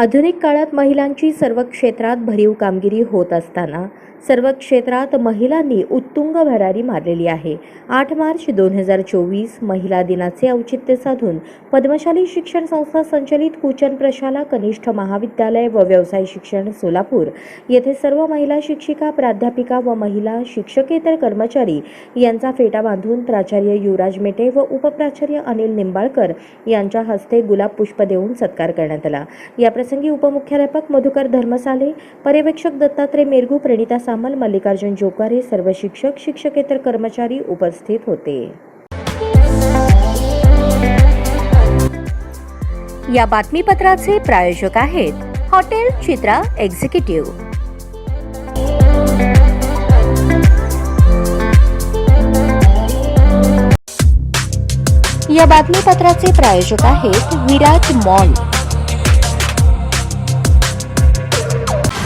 आधुनिक काळात महिलांची सर्व क्षेत्रात भरीव कामगिरी होत असताना सर्व क्षेत्रात महिलांनी उत्तुंग भरारी मारलेली आहे. आठ मार्च दोन हजार चोवीस महिला दिनाचे औचित्य साधून पद्मशाली शिक्षण संस्था संचलित कुचन प्रशाला कनिष्ठ महाविद्यालय व व्यवसाय शिक्षण सोलापूर. येथे सर्व महिला शिक्षिका प्राध्यापिका व महिला शिक्षकेतर कर्मचारी यांचा फेटा बांधून प्राचार्य युवराज मेटे व उपप्राचार्य अनिल निंबाळकर यांच्या हस्ते गुलाब पुष्प देऊन सत्कार करण्यात आला. याप्रसंगी उपमुख्याध्यापक मधुकर धर्मसाले पर्यवेक्षक दत्तात्रय मेरगू प्रणिता सामल मल्लिकार्जुन जोकारे सर्व शिक्षक शिक्षकेतर कर्मचारी उपस्थित होते. या बातमीपत्राचे प्रायोजक आहेत हॉटेल चित्रा एक्झिक्युटिव्ह. या बातमीपत्राचे प्रायोजक आहेत विराज मॉल.